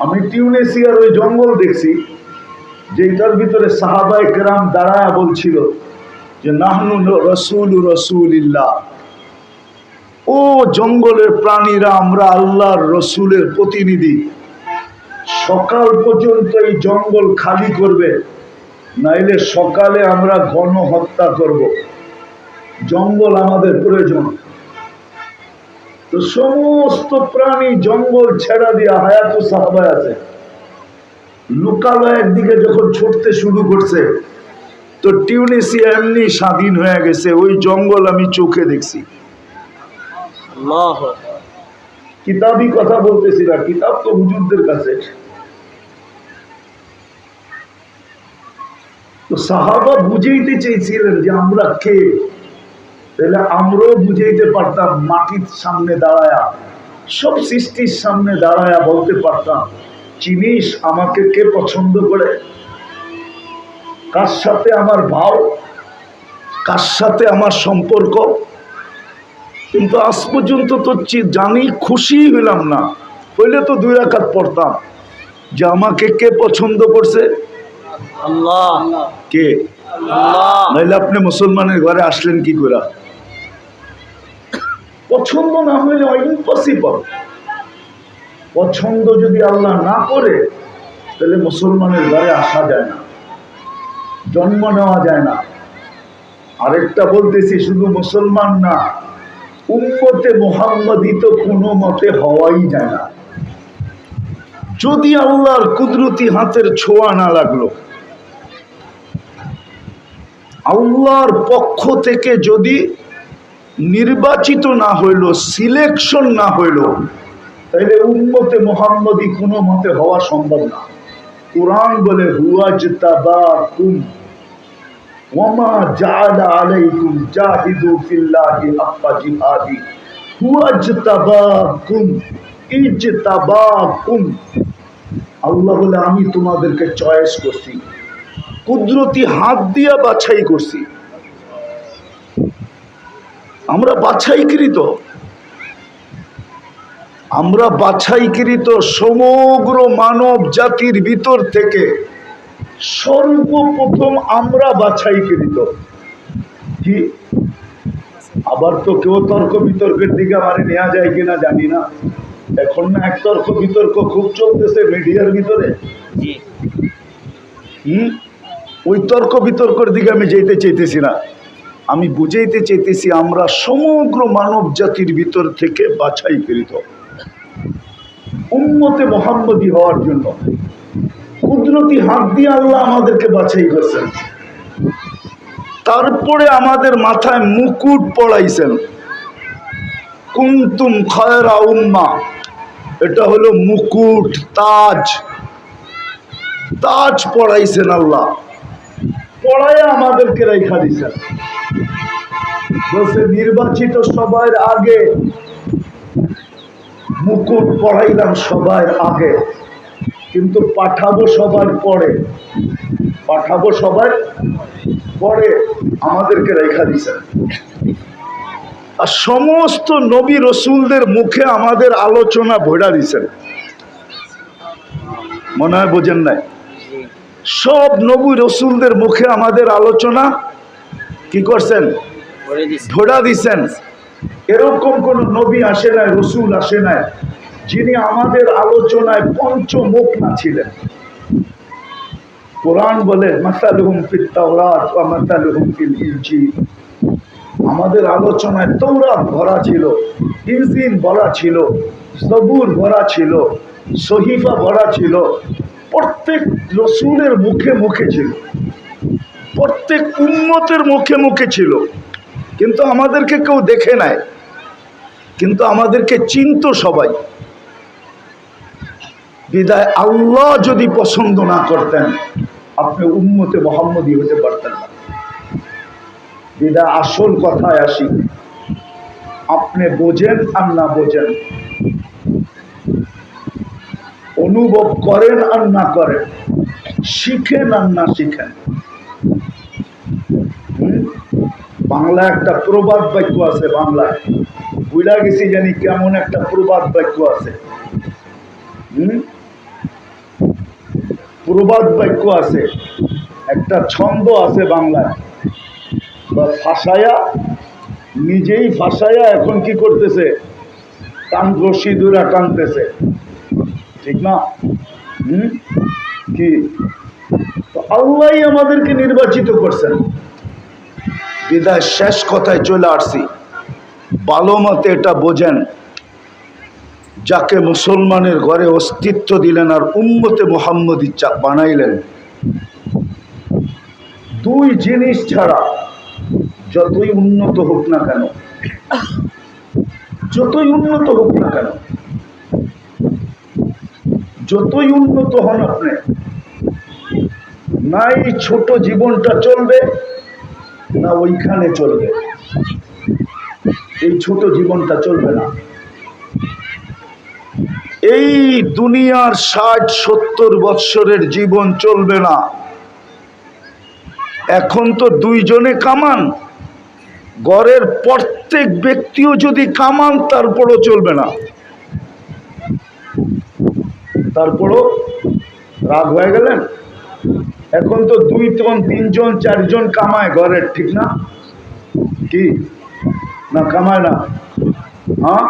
আমি টিউনেসিয়ার ওই জঙ্গল দেখছি যেটার ভিতরে সাহাবাই কেরাম দাঁড়ায় বলছিল যে, নাহনু রসুল রসুলিল্লাহ। ও জঙ্গলের প্রাণীরা, আমরা আল্লাহর রসুলের প্রতিনিধি। সকাল পর্যন্ত এই জঙ্গল খালি করবে, নাইলে সকালে আমরা ঘন হত্যা করব। জঙ্গল আমাদের প্রয়োজন। তো সমস্ত প্রাণী জঙ্গল ছেড়া দিয়া হায়াত সাহাবায় আছে। লোকালয়ের দিকে যখন ছুটতে শুরু করছে তো টিউনিসিয়া এমনি স্বাধীন হয়ে গেছে ওই জঙ্গল আমি চোখে দেখছি। কিতাবই কথা বলতেছি না কিতাব তো হুজুরদের কাছে। তো সাহাবা বুঝেইতে চেয়েছিলেন যে আমরা কে? তাহলে আমরাও বুঝাইতে পারতাম মাটির সামনে দাঁড়ায়া সব সৃষ্টির সামনে দাঁড়ায়া বলতে পারতাম চিনিস আমাকে কে পছন্দ করে? কার সাথে আমার ভাব? কার সাথে আমার সম্পর্ক? কিন্তু আজ পর্যন্ত তো জানি খুশি হইলাম না। হইলে তো দুই রাকাত পড়তাম যে আমাকে কে পছন্দ করছে? আল্লাহ। কে? নাইলে আপনি মুসলমানের ঘরে আসলেন কি করে পছন্দ না হইলে ইম্পসিবল পছন্দ যদি আল্লাহ না করে, তাহলে মুসলমানের ঘরে আসা যায় না, জন্ম নেওয়া যায় না। আরেকটা বলতেছি, শুধু মুসলমান না, উম্মতে মোহাম্মদী তো কোনো মতে হওয়াই যায় না। যদি আল্লাহর কুদরতি হাতের ছোঁয়া না লাগল, আল্লাহর পক্ষ থেকে যদি নির্বাচিত না হইল সিলেকশন না হইল তাহলে উম্মতে মোহাম্মদী কোনো মতে হওয়া সম্ভব না। কোরআন বলে হুয়াজ তাবাকুম ওয়ামা জাআলা আলাইকুম জাহিদু ফিল্লাহি হাক্কা জিহাদি। হুয়াজ তাবাকুম ইজতাবাকুম। আল্লাহ বলে, আমি তোমাদেরকে চয়েস করছি, কুদরতি হাত দিয়া বাছাই করছি। আমরা বাছাইকৃত। আমরা বাছাইকৃত সমগ্র মানব জাতির ভিতর থেকে সর্বপ্রথম আমরা বাছাইকৃত। কি? আবার তো কেউ তর্ক বিতর্কের দিকে আমারে নেওয়া যায় কিনা জানি না। এখন না এক তর্ক বিতর্ক খুব চলতেছে মিডিয়ার ভিতরে। হুম? ওই তর্ক বিতর্কের দিকে আমি যেতে চাইতেছি না। আমি বুঝাইতে চাইতেছি, আমরা সমগ্র মানব জাতির ভিতর থেকে বাছাইকৃত উন্মতে মোহাম্মদী হওয়ার জন্য কুদরতি হাত দিয়ে আল্লাহ আমাদেরকে বাছাই করছেন। তারপরে আমাদের মাথায় মুকুট পড়াইছেন। কুন্তুম খয়রা উম্মা, এটা হলো মুকুট, তাজ। তাজ পড়াইছেন আল্লাহ। পড়ায় আমাদেরকে রেখা দিছেন। বলছে, নির্বাচিত সবার আগে মুকুট পড়াইলাম সবার আগে। কিন্তু পাঠাবো সবার পরে। পাঠাবো সবার পরে আমাদেরকে রেখা দিছেন। আর সমস্ত নবী রসুলদের মুখে আমাদের আলোচনা ভোড়া দিছেন। মনে হয় বোঝেন নাই? সব নবী রসুলদের মুখে আমাদের আলোচনা কি করছেন? ধরা দিছেন। এরকম কোন নবী আসে নাই রসুল আসে নাই যিনি আমাদের আলোচনায় পঞ্চমুখ না ছিলেন। কোরআন বলে মাসালুহুম ফিত তাওরাত ওয়া মাসালুহুম ফিল ইনজিল। আমাদের আলোচনায় তৌরাত ভরা ছিল ইনজিল ভরা ছিল সবুর ভরা ছিল সহিফা ভরা ছিল প্রত্যেক রসুলের মুখে মুখে ছিল। প্রত্যেক উন্মতের মুখে মুখে ছিল। কিন্তু আমাদেরকে কেউ দেখে নাই। কিন্তু আমাদেরকে চিনত সবাই। বিদায় আল্লাহ যদি পছন্দ না করতেন, আপনি উন্মতে মোহাম্মদী হতে পারতেন না। বিদায় আসল কথায় আসি। আপনি বোঝেন আর না বোঝেন। অনুভব করেন আর না করেন, শিখেন আর না শিখেন? বাংলা একটা প্রবাদ বাক্য আছে বাংলায়। বুঝা গেছি জানি কেমন একটা প্রবাদ বাক্য আছে। হুম? প্রবাদ বাক্য আছে, একটা ছন্দ আছে বাংলায়। বা ফাঁসায়া, নিজেই ফাঁসায়া এখন কি করতেছে? টান রশি দূরা টানতেছে। ঠিক না? হুম? কি? আল্লাহ আমাদেরকে নির্বাচিত করছেন। বিদায় শেষ কথায় চলে আসছি। ভালো মতে এটা বোঝেন। যাকে মুসলমানের ঘরে অস্তিত্ব দিলেন আর উম্মতে মোহাম্মদী চা বানাইলেন। দুই জিনিস ছাড়া যতই উন্নত হোক না কেন, যতই উন্নত হোক না কেন যতই উন্নত হন আপনি, না এই ছোট জীবনটা চলবে, না ওইখানে চলবে। এই ছোট জীবনটা চলবে না। এই দুনিয়ার ষাট, সত্তর বৎসরের জীবন চলবে না। এখন তো দুইজনে কামান। গড়ের প্রত্যেক ব্যক্তিও যদি কামান, তারপরও চলবে না। তারপরও রাগ হয়ে গেলেন? এখন তো দুই জন তিনজন চারজন কামায় ঘরের ঠিক না? কি? না কামায় না? হ্যাঁ?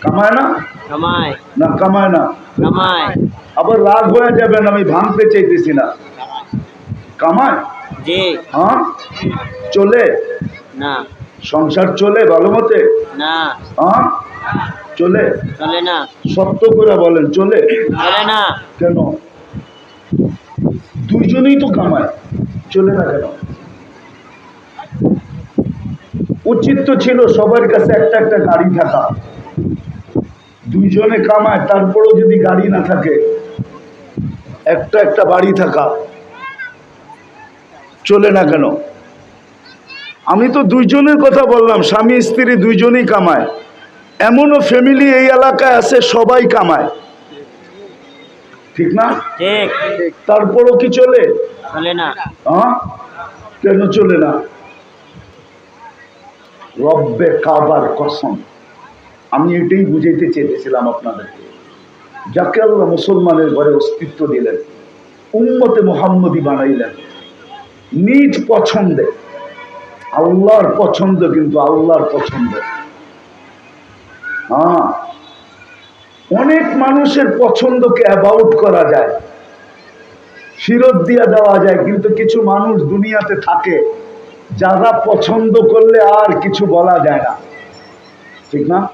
কামায়। না? কামাই না কামায় না? কামাই আবার রাগ হয়ে যাবেন আমি ভাঙতে চাইতেছি না। কামায়? হ্যাঁ? চলে? না। সংসার চলে ভালো মতে? না। হ্যাঁ? চলে? চলে না। সত্য করে বলেন চলে? চলে না। কেন? দুইজনেই তো কামায়। চলে না কেন? উচিত তো ছিল সবার কাছে একটা একটা গাড়ি থাকা। দুইজনে কামায় তারপরও যদি গাড়ি না থাকে একটা একটা বাড়ি থাকা। চলে না কেন? আমি তো দুইজনের কথা বললাম স্বামী স্ত্রী দুইজনেই কামায়। এমনও ফ্যামিলি এই এলাকায় আছে সবাই কামায়। ঠিক না? তারপরও কি চলে? চলে না। হ্যাঁ? কেন চলে না? রব্বে কাবার কসম। আমি এটাই বুঝাইতে চেয়েছিলাম আপনাদেরকে। যাকে আল্লাহ মুসলমানের ঘরে অস্তিত্ব দিলেন উম্মতে মোহাম্মদী বানাইলেন নিজ পছন্দে। আল্লাহর পছন্দ কিন্তু আল্লাহর পছন্দ। হ্যাঁ। অনেক মানুষের পছন্দকে অ্যাবাউট করা যায়। ফিরত দিয়ে দেওয়া যায়, কিন্তু কিছু মানুষ দুনিয়াতে থাকে, যারা পছন্দ করলে আর কিছু বলা যায় না। ঠিক না?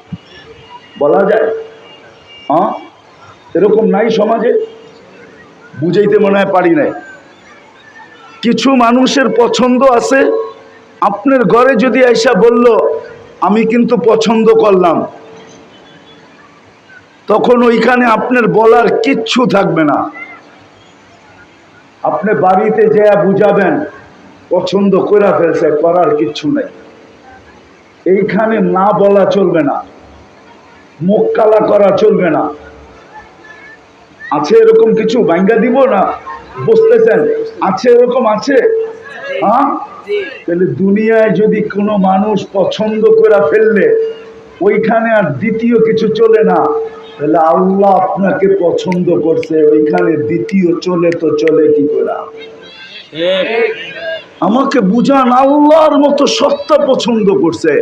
বলা যায়। হ্যাঁ? এরকম নাই সমাজে? বুঝাইতে মনে হয় পারি নাই। কিছু মানুষের পছন্দ আছে, আপনার ঘরে যদি আইসা বলল, আমি কিন্তু পছন্দ করলাম। তখন ওইখানে আপনার বলার কিচ্ছু থাকবে না। আপনি বাড়িতে যেয়া বুঝাবেন, পছন্দ করে ফেলছে, করার কিচ্ছু নেই। এইখানে না বলা চলবে না, মুখ কালা করা চলবে না। আছে এরকম কিছু ভাঙ্গা দিব না? বুঝতেছেন? আছে এরকম আছে? হ্যাঁ? তাহলে দুনিয়ায় যদি কোনো মানুষ পছন্দ করে ফেললে, ওইখানে আর দ্বিতীয় কিছু চলে না। তাহলে আল্লাহ আপনাকে পছন্দ করছে ওইখানে দ্বিতীয় চলে তো চলে কি করে? আমাকে বুঝান আল্লাহর মতো সত্তা পছন্দ করছে।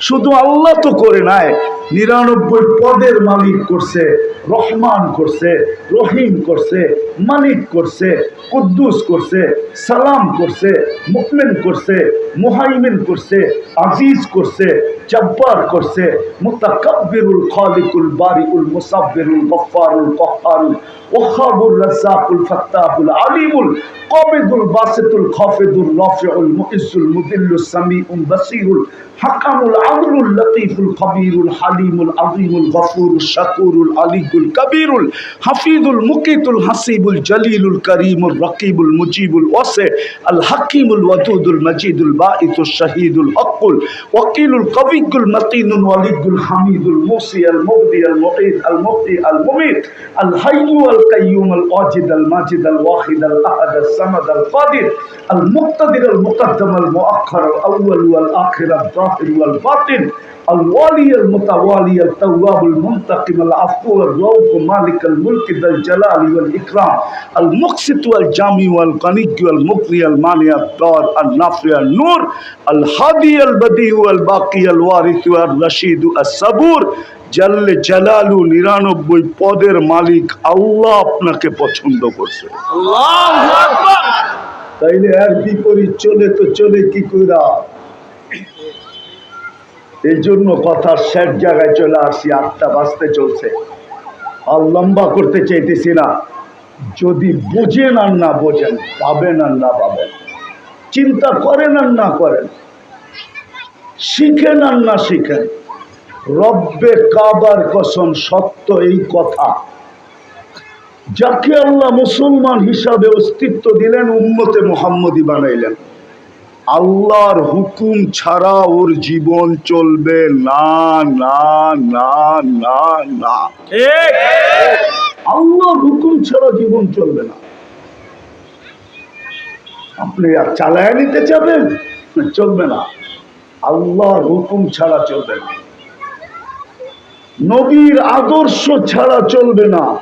শুধু আল্লাহ তো করে নাই, নিরানব্বই পদের মালিক করছে, রহমান করছে, রহিম করছে মালিক করছে, কুদ্দুস করছে, সালাম করছে মুকমেন করছে, মুহাইমিন করছে, আজিজ করছে, জব্বার করছে, মুতাকাব্বিরুল খালিকুল বারিউল মুসাব্বিরুল গফফারুল কহ্হারুল ওয়াহাবুর রাজ্জাকুল ফাত্তাহুল আলিমুল আমরুল লতিফুল খবিরুল হালিমুল আজিমুল গফুরুল শাকুরুল আলিকুল কবিরুল হাফিদুল মুকিতুল হাসিবুল জলিলুল করিমুল রকিবুল মুজিবুল ওসে আল হাকিমুল ওয়াদুদুল মজিদুল বাঈতুল শহীদুল হকুল ওয়াকিলুল কবিকুল মতিনুল ওয়ালিদুল হামিদুল মুসি আল মুবদি আল মুঈদ আল মুফতি আল মুমিত আল হাইয়ু আল কাইয়ুম আল ওয়াজিদ আল মাজিদ আল ওয়াহিদ আল আহাদ আল সামাদ আল ফাদির আল মুক্তাদির আল মুকদ্দম আল মুআক্ষর আল আউয়াল ওয়াল আখির আল জাহির ওয়াল الباطن الوالي المتوالي التواب المنتقم العفو الرؤوف مالك الملك ذا الجلال والإكرام المقسط والجامع والغني والمغني المانع الدار النافع النور الهادي البديع والباقي الوارث والرشيد الصبور জাল্লে জালালু নিরানব্বই পদের মালিক আল্লাহ আপনাকে পছন্দ করছে আল্লাহু আকবার তাইলে আর বিপরীত চলে তো চলে কি কইরা এই জন্য কথার শেষ জায়গায় চলে আসছি আটটা বাজতে চলছে। আর লম্বা করতে চাইতেছি না। যদি বোঝেন আর না বোঝেন, পাবেন আর না পাবেন। চিন্তা করেন আর না করেন। শিখেন আর না শিখেন। রব্বে কাবার কসম, সত্য এই কথা। যাকে আল্লাহ মুসলমান হিসাবে অস্তিত্ব দিলেন, উম্মতে মোহাম্মদী বানাইলেন। আল্লাহর হুকুম ছাড়া ওর জীবন চলবে না না না না না। আল্লাহর হুকুম ছাড়া জীবন চলবে না। আপনি আর চালায় নিতে চাবেন? চলবে না। আল্লাহর হুকুম ছাড়া চলবে না। নবীর আদর্শ ছাড়া চলবে না।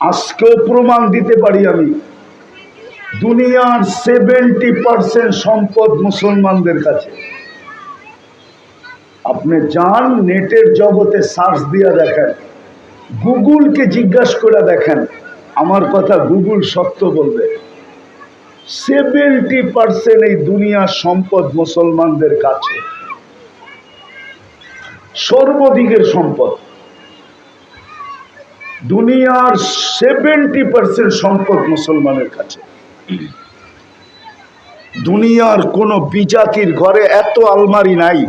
আজকেও প্রমাণ দিতে পারি আমি। দুনিয়ার সেভেন্টি পার্সেন্ট সম্পদ মুসলমানদের কাছে। আপনি যান, নেটের জগতে সার্চ দিয়ে দেখেন। গুগলকে জিজ্ঞাসা করে দেখেন। আমার কথা গুগল সত্য বলবে। সেভেন্টি পার্সেন্ট এই দুনিয়ার সম্পদ মুসলমানদের কাছে। সর্বদিকের সম্পদ। দুনিয়ার সেভেন্টি পার্সেন্ট সম্পদ মুসলমানের কাছে। দুনিয়ার কোনো বিজাতির ঘরে এত আলমারি নাই।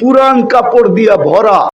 পুরান কাপড় দিয়া ভরা।